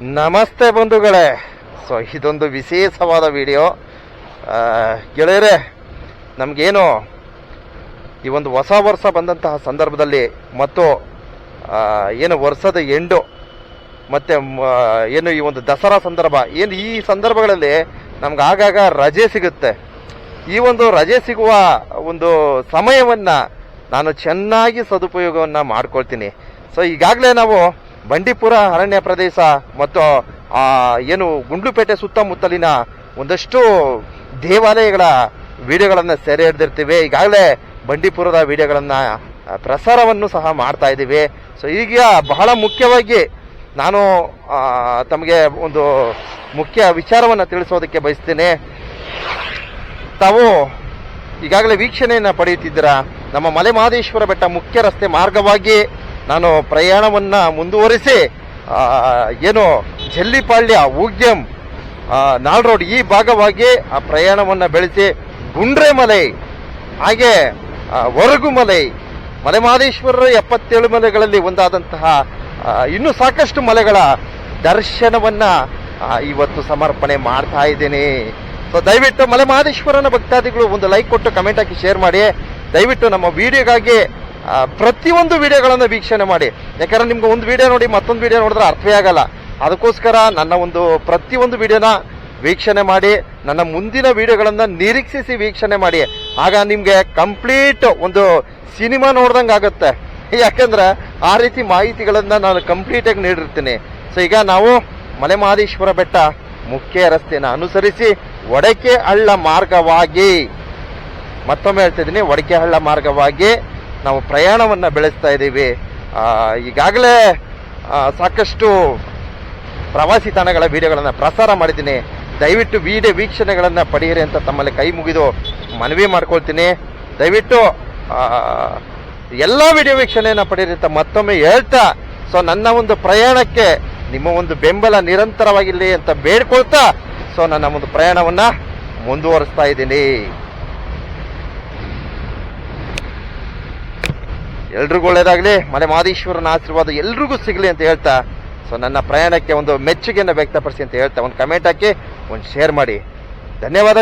ನಮಸ್ತೆ ಬಂಧುಗಳೇ. ಸೊ, ಇದೊಂದು ವಿಶೇಷವಾದ ವಿಡಿಯೋ. ಗೆಳೆಯರೆ, ನಮಗೇನು ಈ ಒಂದು ಹೊಸ ವರ್ಷ ಬಂದಂತಹ ಸಂದರ್ಭದಲ್ಲಿ ಮತ್ತು ಏನು ವರ್ಷದ ಎಂಡು, ಮತ್ತು ಏನು ಈ ಒಂದು ದಸರಾ ಸಂದರ್ಭ, ಏನು ಈ ಸಂದರ್ಭಗಳಲ್ಲಿ ನಮ್ಗೆ ಆಗಾಗ ರಜೆ ಸಿಗುತ್ತೆ. ಈ ಒಂದು ರಜೆ ಸಿಗುವ ಒಂದು ಸಮಯವನ್ನು ನಾನು ಚೆನ್ನಾಗಿ ಸದುಪಯೋಗವನ್ನು ಮಾಡ್ಕೊಳ್ತೀನಿ. ಸೊ, ಈಗಾಗಲೇ ನಾವು ಬಂಡೀಪುರ ಅರಣ್ಯ ಪ್ರದೇಶ ಮತ್ತು ಏನು ಗುಂಡ್ಲುಪೇಟೆ ಸುತ್ತಮುತ್ತಲಿನ ಒಂದಷ್ಟು ದೇವಾಲಯಗಳ ವಿಡಿಯೋಗಳನ್ನು ಸೆರೆ ಹಿಡಿದಿರ್ತೀವಿ. ಈಗಾಗಲೇ ಬಂಡೀಪುರದ ವಿಡಿಯೋಗಳನ್ನು ಪ್ರಸಾರವನ್ನು ಸಹ ಮಾಡ್ತಾ ಇದ್ದೀವಿ. ಸೊ ಈಗ ಬಹಳ ಮುಖ್ಯವಾಗಿ ನಾನು ತಮಗೆ ಒಂದು ಮುಖ್ಯ ವಿಚಾರವನ್ನು ತಿಳಿಸೋದಕ್ಕೆ ಬಯಸ್ತೀನಿ. ತಾವು ಈಗಾಗಲೇ ವೀಕ್ಷಣೆಯನ್ನು ಪಡೆಯುತ್ತಿದ್ದೀರಾ? ನಮ್ಮ ಮಲೆಮಹದೇಶ್ವರ ಬೆಟ್ಟ ಮುಖ್ಯ ರಸ್ತೆ ಮಾರ್ಗವಾಗಿ ನಾನು ಪ್ರಯಾಣವನ್ನು ಮುಂದುವರಿಸಿ ಏನು ಜಲ್ಲಿಪಾಳ್ಯ ಉಗ್ಯಂ ನಾಳ್ ರೋಡ್ ಈ ಭಾಗವಾಗಿ ಆ ಪ್ರಯಾಣವನ್ನು ಬೆಳೆಸಿ ಗುಂಡ್ರೆಮಲೈ, ಹಾಗೆ ಹೊರಗು ಒರಗುಮಲೈ ಮಲೆ ಮಹದೇಶ್ವರರ ಎಪ್ಪತ್ತೇಳು ಮಲೆಗಳಲ್ಲಿ ಒಂದಾದಂತಹ ಇನ್ನು ಸಾಕಷ್ಟು ಮಲೆಗಳ ದರ್ಶನವನ್ನ ಇವತ್ತು ಸಮರ್ಪಣೆ ಮಾಡ್ತಾ ಇದ್ದೀನಿ. ಸೊ ದಯವಿಟ್ಟು ಮಲೆ ಮಹದೇಶ್ವರನ ಭಕ್ತಾದಿಗಳು ಒಂದು ಲೈಕ್ ಕೊಟ್ಟು ಕಮೆಂಟ್ ಹಾಕಿ ಶೇರ್ ಮಾಡಿ. ದಯವಿಟ್ಟು ನಮ್ಮ ವಿಡಿಯೋಗಾಗಿ ಪ್ರತಿಯೊಂದು ವಿಡಿಯೋಗಳನ್ನು ವೀಕ್ಷಣೆ ಮಾಡಿ. ಯಾಕಂದ್ರೆ ನಿಮ್ಗೆ ಒಂದು ವಿಡಿಯೋ ನೋಡಿ ಮತ್ತೊಂದು ವಿಡಿಯೋ ನೋಡಿದ್ರೆ ಅರ್ಥವೇ ಆಗಲ್ಲ. ಅದಕ್ಕೋಸ್ಕರ ನನ್ನ ಒಂದು ಪ್ರತಿಯೊಂದು ವಿಡಿಯೋನ ವೀಕ್ಷಣೆ ಮಾಡಿ, ನನ್ನ ಮುಂದಿನ ವಿಡಿಯೋಗಳನ್ನು ನಿರೀಕ್ಷಿಸಿ ವೀಕ್ಷಣೆ ಮಾಡಿ. ಆಗ ನಿಮಗೆ ಕಂಪ್ಲೀಟ್ ಒಂದು ಸಿನಿಮಾ ನೋಡ್ದಂಗೆ ಆಗುತ್ತೆ. ಯಾಕಂದ್ರೆ ಆ ರೀತಿ ಮಾಹಿತಿಗಳನ್ನು ನಾನು ಕಂಪ್ಲೀಟಾಗಿ ನೀಡಿರ್ತೀನಿ. ಸೊ ಈಗ ನಾವು ಮಲೆ ಮಹದೇಶ್ವರ ಬೆಟ್ಟ ಮುಖ್ಯ ರಸ್ತೆನ ಅನುಸರಿಸಿ ಒಡಕೆ ಹಳ್ಳ ಮಾರ್ಗವಾಗಿ ಮತ್ತೊಮ್ಮೆ ಹೇಳ್ತಿದ್ದೀನಿ ಒಡಕೆ ಹಳ್ಳ ಮಾರ್ಗವಾಗಿ ನಾವು ಪ್ರಯಾಣವನ್ನು ಬೆಳೆಸ್ತಾ ಇದ್ದೀವಿ. ಈಗಾಗಲೇ ಸಾಕಷ್ಟು ಪ್ರವಾಸಿ ತಾಣಗಳ ವಿಡಿಯೋಗಳನ್ನು ಪ್ರಸಾರ ಮಾಡಿದ್ದೀನಿ. ದಯವಿಟ್ಟು ವಿಡಿಯೋ ವೀಕ್ಷಣೆಗಳನ್ನು ಪಡೆಯಿರಿ ಅಂತ ತಮ್ಮಲ್ಲಿ ಕೈ ಮುಗಿದು ಮನವಿ ಮಾಡ್ಕೊಳ್ತೀನಿ. ದಯವಿಟ್ಟು ಎಲ್ಲ ವಿಡಿಯೋ ವೀಕ್ಷಣೆಯನ್ನು ಪಡೆಯಿರಿ ಅಂತ ಮತ್ತೊಮ್ಮೆ ಹೇಳ್ತಾ, ಸೊ ನನ್ನ ಒಂದು ಪ್ರಯಾಣಕ್ಕೆ ನಿಮ್ಮ ಒಂದು ಬೆಂಬಲ ನಿರಂತರವಾಗಿರಲಿ ಅಂತ ಬೇಡ್ಕೊಳ್ತಾ, ಸೊ ನನ್ನ ಒಂದು ಪ್ರಯಾಣವನ್ನು ಮುಂದುವರಿಸ್ತಾ ಇದ್ದೀನಿ. ಎಲ್ರಿಗೂ ಒಳ್ಳೇದಾಗಲಿ. ಮಲೆ ಮಾದೇಶ್ವರನ ಆಶೀರ್ವಾದ ಎಲ್ರಿಗೂ ಸಿಗಲಿ ಅಂತ ಹೇಳ್ತಾ, ಸೊ ನನ್ನ ಪ್ರಯಾಣಕ್ಕೆ ಒಂದು ಮೆಚ್ಚುಗೆಯನ್ನು ವ್ಯಕ್ತಪಡಿಸಿ ಅಂತ ಹೇಳ್ತಾ, ಒಂದು ಕಮೆಂಟ್ ಹಾಕಿ, ಒಂದು ಶೇರ್ ಮಾಡಿ. ಧನ್ಯವಾದಗಳು.